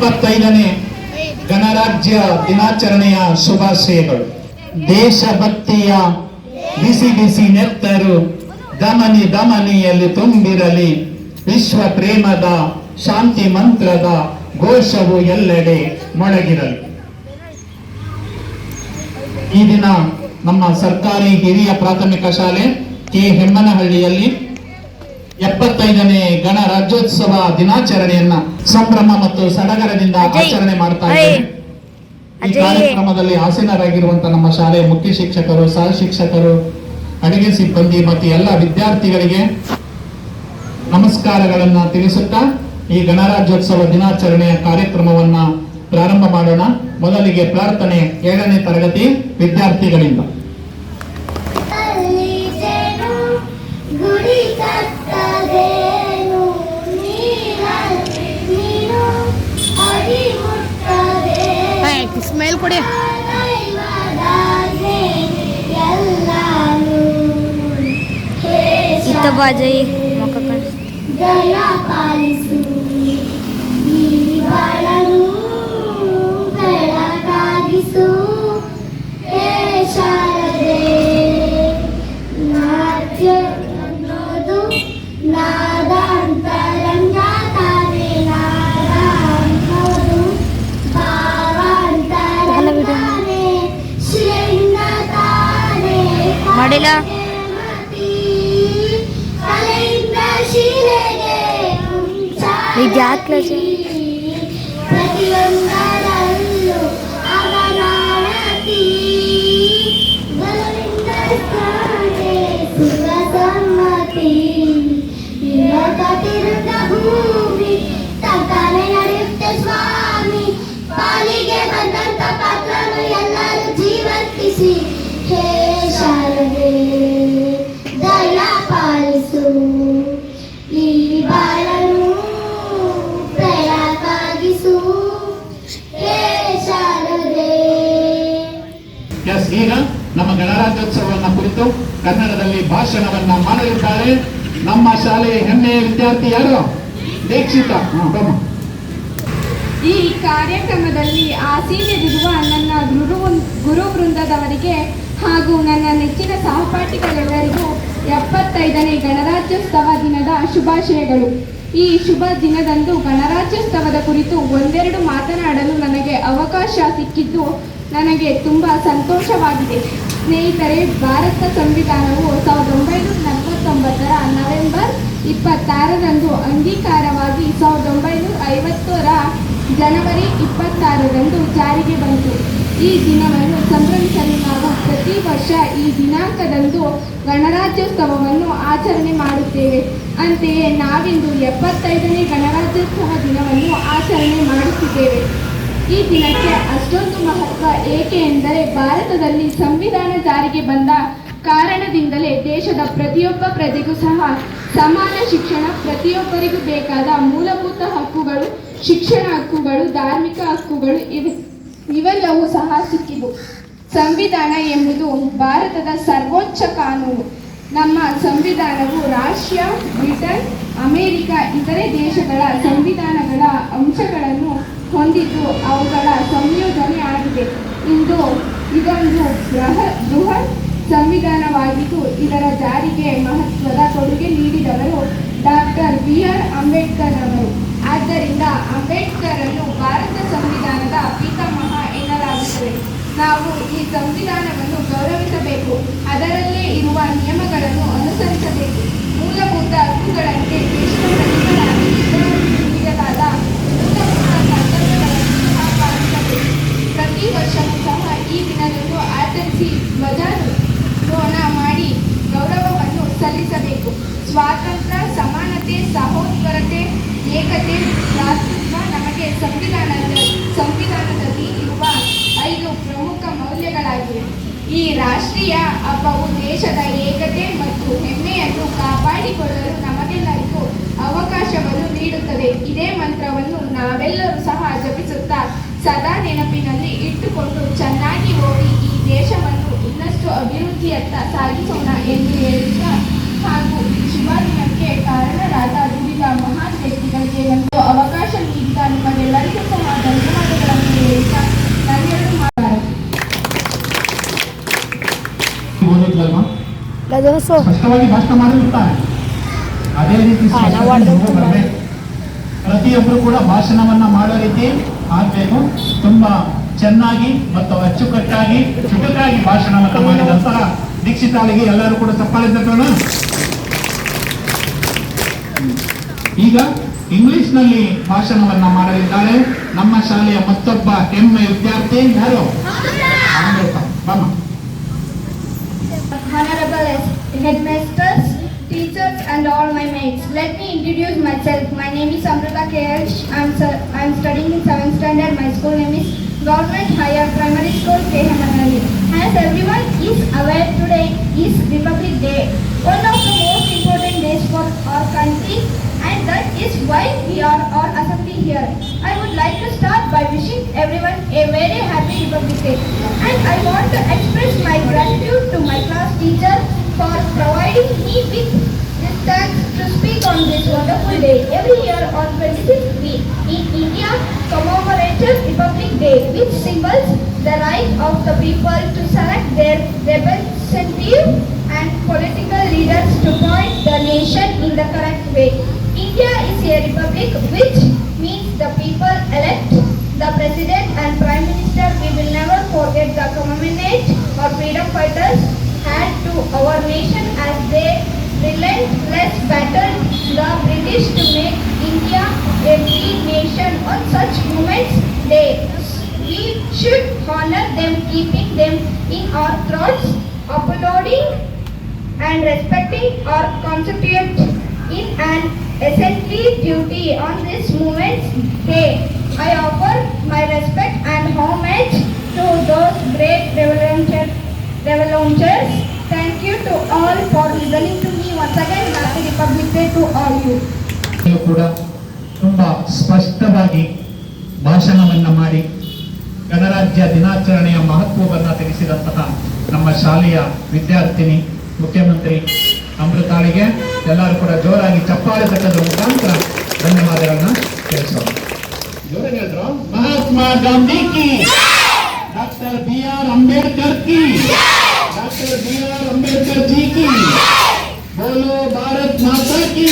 ಎಪ್ಪತ್ತೈದನೇ ಗಣರಾಜ್ಯ ದಿನಾಚರಣೆಯ ಶುಭಾಶಯಗಳು. ದೇಶಭಕ್ತಿಯ ಬಿಸಿ ಬಿಸಿ ನೆತ್ತರು ದಮನಿ ದಮನಿಯಲ್ಲಿ ತುಂಬಿರಲಿ. ವಿಶ್ವ ಪ್ರೇಮದ ಶಾಂತಿ ಮಂತ್ರದ ಘೋಷವು ಎಲ್ಲೆಡೆ ಮೊಳಗಿರಲಿ. ಈ ದಿನ ನಮ್ಮ ಸರ್ಕಾರಿ ಹಿರಿಯ ಪ್ರಾಥಮಿಕ ಶಾಲೆ ಕೆ. ಹೆಮ್ಮನಹಳ್ಳಿಯಲ್ಲಿ ಎಪ್ಪತ್ತೈದನೇ ಗಣರಾಜ್ಯೋತ್ಸವ ದಿನಾಚರಣೆಯನ್ನ ಸಂಭ್ರಮ ಮತ್ತು ಸಡಗರದಿಂದ ಆಚರಣೆ ಮಾಡ್ತಾ ಇದ್ದೇವೆ. ಈ ಕಾರ್ಯಕ್ರಮದಲ್ಲಿ ಆಸೀನರಾಗಿರುವಂತಹ ನಮ್ಮ ಶಾಲೆಯ ಮುಖ್ಯ ಶಿಕ್ಷಕರು ಸಹ ಶಿಕ್ಷಕರು ಅಡಿಗೆ ಸಿಬ್ಬಂದಿ ಮತ್ತು ಎಲ್ಲ ವಿದ್ಯಾರ್ಥಿಗಳಿಗೆ ನಮಸ್ಕಾರಗಳನ್ನ ತಿಳಿಸುತ್ತಾ ಈ ಗಣರಾಜ್ಯೋತ್ಸವ ದಿನಾಚರಣೆಯ ಕಾರ್ಯಕ್ರಮವನ್ನ ಪ್ರಾರಂಭ ಮಾಡೋಣ. ಮೊದಲಿಗೆ ಪ್ರಾರ್ಥನೆ ಏಳನೇ ತರಗತಿ ವಿದ್ಯಾರ್ಥಿಗಳಿಂದ. ಮುಟ್ಟದೆ ಸ್ಮೈಲ್ ಕೊಡಿ ದೈವದಾಜ್ಞೆ ಎಲ್ಲಾನು ಹೇ ಇತ್ತ ಬಾಜೈ ಮುಖ ಕಾಣಿಸ್ತು ಇದು ಕುರಿತು ಕನ್ನಡದಲ್ಲಿ ಭಾಷಣವನ್ನ ಮಾಡಲಿದ್ದಾರೆ. ನಮ್ಮ ಶಾಲೆಯ ಹೆಮ್ಮೆಯ ವಿದ್ಯಾರ್ಥಿ ಯಾರು? ದೀಕ್ಷಿತ ಈ ಕಾರ್ಯಕ್ರಮದಲ್ಲಿ ಆಸೀನರಿರುವ ನನ್ನ ಗುರು ಗುರು ವೃಂದದವರಿಗೆ ಹಾಗೂ ನನ್ನ ನೆಚ್ಚಿನ ಸಹಪಾಠಿಗಳೆಲ್ಲರಿಗೂ ಎಪ್ಪತ್ತೈದನೇ ಗಣರಾಜ್ಯೋತ್ಸವ ದಿನದ ಶುಭಾಶಯಗಳು. ಈ ಶುಭ ದಿನದಂದು ಗಣರಾಜ್ಯೋತ್ಸವದ ಕುರಿತು ಒಂದೆರಡು ಮಾತನಾಡಲು ನನಗೆ ಅವಕಾಶ ಸಿಕ್ಕಿದ್ದು ನನಗೆ ತುಂಬ ಸಂತೋಷವಾಗಿದೆ. ಸ್ನೇಹಿತರೆ ಭಾರತ ಸಂವಿಧಾನವು ಸಾವಿರದ ಒಂಬೈನೂರ ನಲವತ್ತೊಂಬತ್ತರ ನವೆಂಬರ್ ಇಪ್ಪತ್ತಾರರಂದು ಅಂಗೀಕಾರವಾಗಿ ಸಾವಿರದ ಒಂಬೈನೂರ ಐವತ್ತರ ಜನವರಿ ಇಪ್ಪತ್ತಾರರಂದು ಜಾರಿಗೆ ಬಂತು. ಈ ದಿನವನ್ನು ಸಂಭ್ರಮಿಸಲು ನಾವು ಪ್ರತಿ ವರ್ಷ ಈ ದಿನಾಂಕದಂದು ಗಣರಾಜ್ಯೋತ್ಸವವನ್ನು ಆಚರಣೆ ಮಾಡುತ್ತೇವೆ. ಅಂತೆಯೇ ನಾವಿಂದು ಎಪ್ಪತ್ತೈದನೇ ಗಣರಾಜ್ಯೋತ್ಸವ ದಿನವನ್ನು ಆಚರಣೆ ಮಾಡುತ್ತಿದ್ದೇವೆ. ಈ ದಿನಕ್ಕೆ ಅಷ್ಟೊಂದು ಮಹತ್ವ ಏಕೆ ಎಂದರೆ ಭಾರತದಲ್ಲಿ ಸಂವಿಧಾನ ಜಾರಿಗೆ ಬಂದ ಕಾರಣದಿಂದಲೇ ದೇಶದ ಪ್ರತಿಯೊಬ್ಬ ಪ್ರಜೆಗೂ ಸಹ ಸಮಾನ ಶಿಕ್ಷಣ, ಪ್ರತಿಯೊಬ್ಬರಿಗೂ ಬೇಕಾದ ಮೂಲಭೂತ ಹಕ್ಕುಗಳು, ಶಿಕ್ಷಣ ಹಕ್ಕುಗಳು, ಧಾರ್ಮಿಕ ಹಕ್ಕುಗಳು ಇವೆ. ಇವೆಲ್ಲವೂ ಸಹ ಸಿಕ್ಕಿವು. ಸಂವಿಧಾನ ಎಂಬುದು ಭಾರತದ ಸರ್ವೋಚ್ಚ ಕಾನೂನು. ನಮ್ಮ ಸಂವಿಧಾನವು ರಾಷ್ಟ್ರ, ಬ್ರಿಟನ್, ಅಮೆರಿಕ, ಇತರೆ ದೇಶಗಳ ಸಂವಿಧಾನಗಳ ಹೊಂದಿದ್ದು ಅವುಗಳ ಸಂಯೋಜನೆ ಆಗಿದೆ. ಇಂದು ಇದೊಂದು ಬೃಹ ಬೃಹತ್ ಸಂವಿಧಾನವಾಗಿದ್ದು ಇದರ ಜಾರಿಗೆ ಮಹತ್ವದ ಕೊಡುಗೆ ನೀಡಿದವರು ಡಾಕ್ಟರ್ ಬಿ ಆರ್ ಅಂಬೇಡ್ಕರ್ ಅವರು. ಆದ್ದರಿಂದ ಅಂಬೇಡ್ಕರ್ ಅನ್ನು ಭಾರತ ಸಂವಿಧಾನದ ಪಿತಾಮಹ ಎನ್ನಲಾಗುತ್ತದೆ. ನಾವು ಈ ಸಂವಿಧಾನವನ್ನು ಗೌರವಿಸಬೇಕು. ಅದರಲ್ಲೇ ಇರುವ ನಿಯಮಗಳನ್ನು ಅನುಸರಿಸಬೇಕು ಮೂಲಭೂತ ಹಕ್ಕುಗಳಂತೆ ದೇಶದ ಪ್ರಜೆಗಳಾಗಿ ಇತರರಿಗೆ ನೀಡಲಾದ ಮೂಲಭೂತ ಕರ್ತವ್ಯಗಳನ್ನು ಸಹ ಪಾಲಿಸಬೇಕು ಪ್ರತಿ ವರ್ಷವೂ ಸಹ ಈ ದಿನದಂದು ಆಚರಿಸಿ ಧ್ವಜಾರೋಹಣ ಮಾಡಿ ಗೌರವವನ್ನು ಸಲ್ಲಿಸಬೇಕು ಸ್ವಾತಂತ್ರ್ಯ ಸಮಾನತೆ ಸಹೋದರತೆ ಏಕತೆ ಭಾರತದ ನಮಗೆ ಸಂವಿಧಾನದ ಸಂವಿಧಾನದಲ್ಲಿ ಇರುವ ಐದು ಪ್ರಮುಖ ಮೌಲ್ಯಗಳಾಗಿವೆ. ಈ ರಾಷ್ಟ್ರೀಯ ಹಬ್ಬವು ದೇಶದ ಏಕತೆ ಮತ್ತು ಹೆಮ್ಮೆಯನ್ನು ಕಾಪಾಡಿಕೊಳ್ಳಲು ನಮಗೆಲ್ಲರಿಗೂ ಅವಕಾಶವನ್ನು ನೀಡುತ್ತದೆ. ಇದೇ ಮಂತ್ರವನ್ನು ನಾವೆಲ್ಲರೂ ಸಹ ಜಪಿಸುತ್ತಾ ಸದಾ ನೆನಪಿನಲ್ಲಿ ಇಟ್ಟುಕೊಂಡು ಚೆನ್ನಾಗಿ ಓದಿ ಈ ದೇಶವನ್ನು ಇನ್ನಷ್ಟು ಅಭಿವೃದ್ಧಿಯತ್ತ ಸಾಗಿಸೋಣ ಎಂದು ಹೇಳುತ್ತಾ ಹಾಗೂ ದಿನಕ್ಕೆ ಕಾರಣರಾದ ದುಡಿದ ಮಹಾನ್ ಲಜೋಸು ಸ್ಪಷ್ಟವಾಗಿ ಭಾಷಣ ಮಾಡಿರುತ್ತಾರೆ. ಅದೇ ರೀತಿ ಪ್ರತಿಯೊಬ್ಬರು ಕೂಡ ಭಾಷಣವನ್ನ ಮಾಡೋ ರೀತಿ ಆಗ್ಬೇಕು. ತುಂಬಾ ಚೆನ್ನಾಗಿ ಮತ್ತು ಅಚ್ಚುಕಟ್ಟಾಗಿ ಚುಟುಕಾಗಿ ಭಾಷಣವನ್ನು ಮಾಡಿದಂತಹ ದೀಕ್ಷಿತಾಳಿಗೆ ಎಲ್ಲರೂ ಕೂಡ ಚಪ್ಪಾಳೆ ತಗೋಣ ಈಗ ಇಂಗ್ಲಿಷ್ನಲ್ಲಿ ಭಾಷಣವನ್ನ ಮಾಡಲಿದ್ದಾರೆ. ನಮ್ಮ ಶಾಲೆಯ ಮತ್ತೊಬ್ಬ ಹೆಮ್ಮೆ ವಿದ್ಯಾರ್ಥಿ ಯಾರು. ಬಮ್ಮ headmasters, teachers, and all my mates. Let me introduce myself. My name is Amrita KH. I'm, I'm studying in 7th standard. My school name is Government Higher Primary School, Kehamanali. As everyone is aware, today is Republic Day, one of the most important days for our country, that is why we are all assembled here. I would like to start by wishing everyone a very happy Republic Day. And I want to express my gratitude to my class teacher for providing me with this chance to speak on this wonderful day. Every year on 26th we in India commemorated Republic Day, which symbols the right of the people to select their representative and political leaders to point the nation in the correct way. India is a republic which means the people elect the president and prime minister. We will never forget the commemorate or freedom fighters had to our nation as they relentless battled the British to make India a free nation on such moments day. We should honor them, keeping them in our thoughts, uploading and respecting our constituent in an essential duty on this moment's day. I offer my respect and homage to those great revolutionaries. revolutionaries. Thank you to all for listening to me once again. Happy Republic Day to all you. ನೀವು ಕೂಡ ತುಂಬಾ ಸ್ಪಷ್ಟವಾಗಿ ಭಾಷಣವನ್ನ ಮಾಡಿ ಗಣರಾಜ್ಯ ದಿನಾಚರಣೆಯ ಮಹತ್ವವನ್ನ ತಿಳಿಸಿದಂತಹ ನಮ್ಮ ಶಾಲೆಯ ವಿದ್ಯಾರ್ಥಿನಿ ಮುಖ್ಯಮಂತ್ರಿ ಅಮೃತಾಳಿಗೆ ಎಲ್ಲರೂ ಕೂಡ ಜೋರಾಗಿ ಚಪ್ಪಾಳೆ ತಟ್ಟದ ಮುಖಾಂತರ ಧನ್ಯವಾದಗಳನ್ನ ತಿಳಿಸೋಣ. ಜೋರಾಗಿ ಹೇಳಿದ್ರು? Mahatma Gandhi doctor B R Ambedkar ಕಿ. Doctor B R Ambedkar ji ಕಿ. ಬೋಲೋ ಭಾರತ್ ಮಾತಾ ಕಿ.